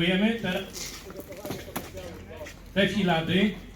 Dziękujemy. Teraz defilady. Szanowni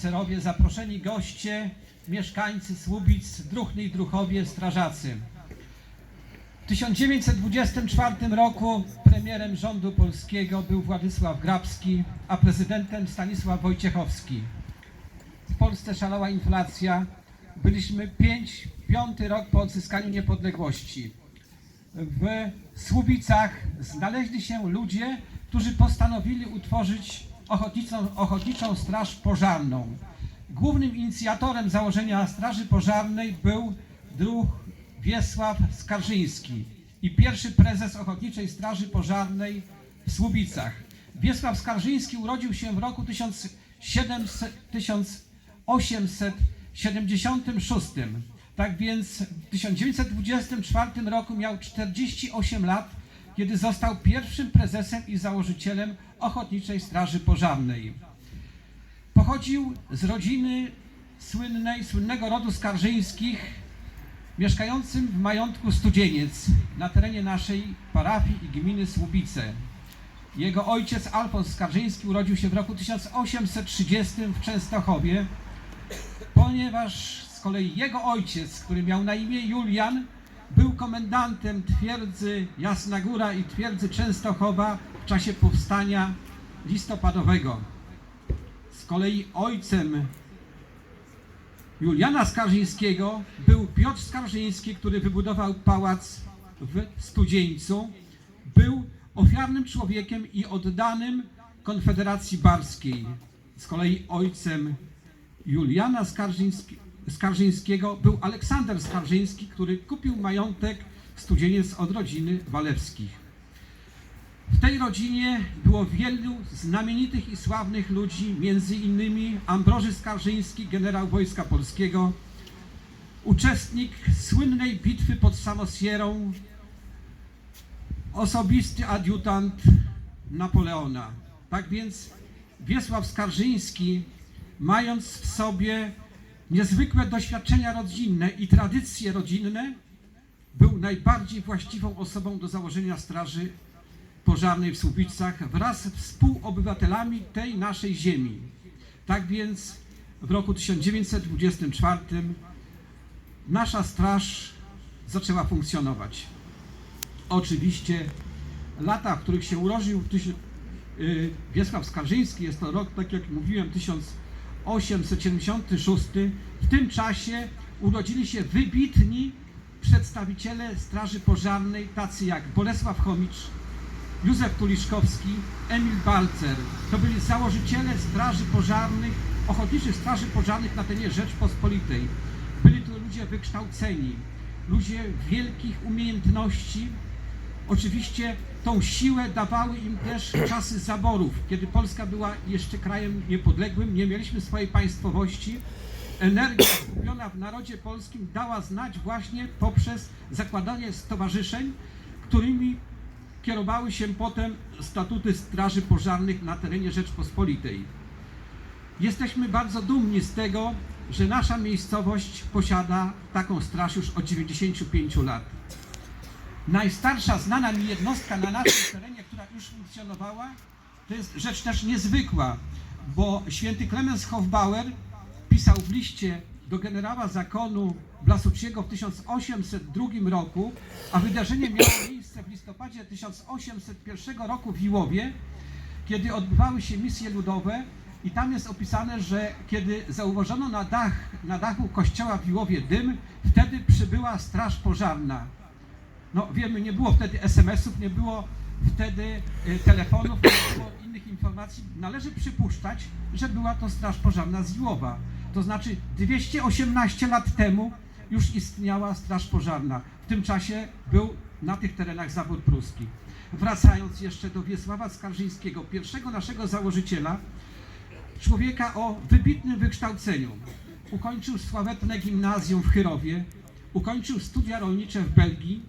Oficerowie, zaproszeni goście, mieszkańcy Słubic, Druhny i Druchowie, strażacy. W 1924 roku premierem rządu polskiego był Władysław Grabski, a prezydentem Stanisław Wojciechowski. W Polsce szalała inflacja. Byliśmy pięć, piąty rok po odzyskaniu niepodległości. W Słubicach znaleźli się ludzie, którzy postanowili utworzyć ochotniczą, ochotniczą straż pożarną. Głównym inicjatorem założenia straży pożarnej był druh Wiesław Skarżyński i pierwszy prezes Ochotniczej Straży Pożarnej w Słubicach. Wiesław Skarżyński urodził się w roku 1700, 1876. Tak więc w 1924 roku miał 48 lat, kiedy został pierwszym prezesem i założycielem Ochotniczej Straży Pożarnej. Pochodził z rodziny słynnej, słynnego rodu Skarżyńskich, mieszkającym w majątku Studzieniec na terenie naszej parafii i gminy Słubice. Jego ojciec Alfons Skarżyński urodził się w roku 1830 w Częstochowie, ponieważ z kolei jego ojciec, który miał na imię Julian, był komendantem twierdzy Jasna Góra i twierdzy Częstochowa w czasie powstania listopadowego. Z kolei ojcem Juliana Skarżyńskiego był Piotr Skarżyński, który wybudował pałac w Studzieńcu. Był ofiarnym człowiekiem i oddanym Konfederacji Barskiej. Z kolei ojcem Juliana Skarżyński, Skarżyńskiego był Aleksander Skarżyński, który kupił majątek Studzieniec od rodziny Walewskich. W tej rodzinie było wielu znamienitych i sławnych ludzi, między innymi Ambroży Skarżyński, generał Wojska Polskiego, uczestnik słynnej bitwy pod Samosierą, osobisty adiutant Napoleona. Tak więc Wiesław Skarżyński, mając w sobie niezwykłe doświadczenia rodzinne i tradycje rodzinne, był najbardziej właściwą osobą do założenia Straży Pożarnej w Słubicach wraz z współobywatelami tej naszej ziemi. Tak więc w roku 1924 nasza straż zaczęła funkcjonować. Oczywiście lata, w których się urodził y, Wiesław Skarżyński, jest to rok, tak jak mówiłem, 1876. W tym czasie urodzili się wybitni przedstawiciele Straży Pożarnej, tacy jak Bolesław Chomicz, Józef Tuliszkowski, Emil Balcer. To byli założyciele Straży Pożarnych, ochotniczych Straży Pożarnych na terenie Rzeczpospolitej. Byli to ludzie wykształceni, ludzie wielkich umiejętności. Oczywiście tą siłę dawały im też czasy zaborów, kiedy Polska była jeszcze krajem niepodległym, nie mieliśmy swojej państwowości. Energia skupiona w narodzie polskim dała znać właśnie poprzez zakładanie stowarzyszeń, którymi kierowały się potem statuty Straży Pożarnych na terenie Rzeczpospolitej. Jesteśmy bardzo dumni z tego, że nasza miejscowość posiada taką straż już od 95 lat. Najstarsza znana mi jednostka na naszym terenie, która już funkcjonowała, to jest rzecz też niezwykła, bo święty Klemens Hofbauer pisał w liście do generała zakonu Blasuckiego w 1802 roku, a wydarzenie miało miejsce w listopadzie 1801 roku w Iłowie, kiedy odbywały się misje ludowe i tam jest opisane, że kiedy zauważono na, dach, na dachu kościoła w Iłowie dym, wtedy przybyła straż pożarna. No wiemy, nie było wtedy SMS-ów, nie było wtedy y, telefonów, nie było innych informacji. Należy przypuszczać, że była to straż pożarna z. To znaczy 218 lat temu już istniała straż pożarna. W tym czasie był na tych terenach zabór pruski. Wracając jeszcze do Wiesława Skarżyńskiego, pierwszego naszego założyciela, człowieka o wybitnym wykształceniu. Ukończył sławetne gimnazjum w Chyrowie, ukończył studia rolnicze w Belgii,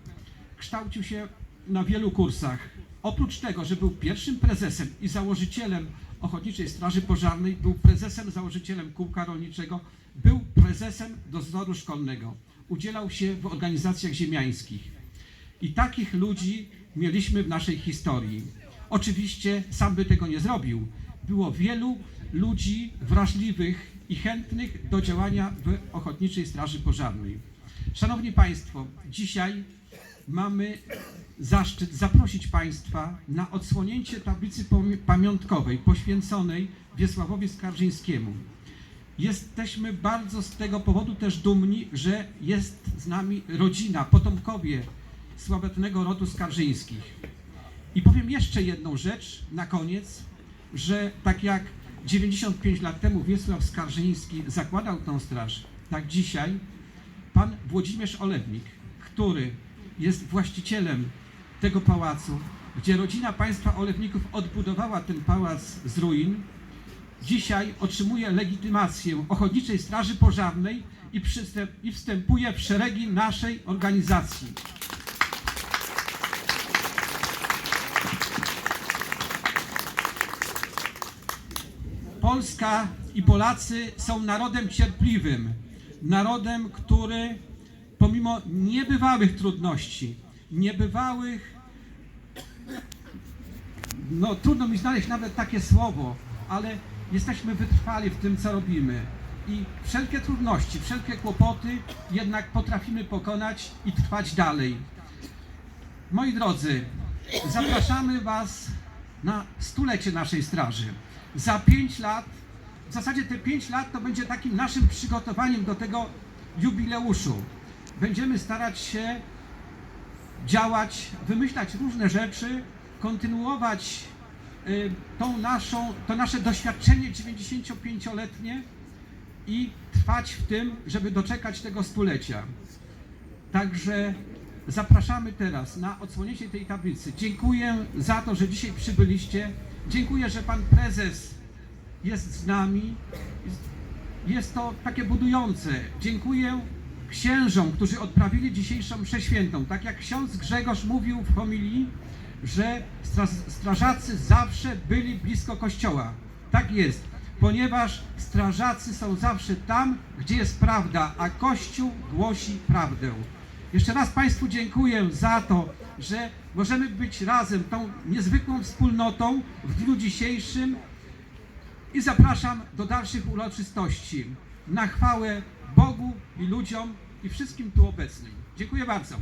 kształcił się na wielu kursach. Oprócz tego, że był pierwszym prezesem i założycielem Ochotniczej Straży Pożarnej, był prezesem, założycielem kółka rolniczego, był prezesem dozoru szkolnego. Udzielał się w organizacjach ziemiańskich. I takich ludzi mieliśmy w naszej historii. Oczywiście sam by tego nie zrobił. Było wielu ludzi wrażliwych i chętnych do działania w Ochotniczej Straży Pożarnej. Szanowni Państwo, dzisiaj mamy zaszczyt zaprosić Państwa na odsłonięcie tablicy pamiątkowej poświęconej Wiesławowi Skarżyńskiemu. Jesteśmy bardzo z tego powodu też dumni, że jest z nami rodzina, potomkowie sławetnego rodu Skarżyńskich. I powiem jeszcze jedną rzecz na koniec, że tak jak 95 lat temu Wiesław Skarżyński zakładał tą straż, tak dzisiaj pan Włodzimierz Olewnik, który jest właścicielem tego pałacu, gdzie rodzina państwa Olewników odbudowała ten pałac z ruin, dzisiaj otrzymuje legitymację Ochotniczej Straży Pożarnej i, przystęp, i wstępuje w szeregi naszej organizacji. Polska i Polacy są narodem cierpliwym, narodem, który pomimo niebywałych trudności, niebywałych, no trudno mi znaleźć nawet takie słowo, ale jesteśmy wytrwali w tym, co robimy. I wszelkie trudności, wszelkie kłopoty jednak potrafimy pokonać i trwać dalej. Moi drodzy, zapraszamy Was na stulecie naszej straży. Za pięć lat, w zasadzie te pięć lat to będzie takim naszym przygotowaniem do tego jubileuszu. Będziemy starać się działać, wymyślać różne rzeczy, kontynuować y, tą naszą, to nasze doświadczenie 95-letnie i trwać w tym, żeby doczekać tego stulecia. Także zapraszamy teraz na odsłonięcie tej tablicy. Dziękuję za to, że dzisiaj przybyliście. Dziękuję, że pan prezes jest z nami. Jest to takie budujące. Dziękuję księżom, którzy odprawili dzisiejszą mszę świętą. Tak jak ksiądz Grzegorz mówił w homilii, że stra- strażacy zawsze byli blisko kościoła. Tak jest, ponieważ strażacy są zawsze tam, gdzie jest prawda, a Kościół głosi prawdę. Jeszcze raz Państwu dziękuję za to, że możemy być razem tą niezwykłą wspólnotą w dniu dzisiejszym i zapraszam do dalszych uroczystości. Na chwałę Bogu i ludziom i wszystkim tu obecnym. Dziękuję bardzo.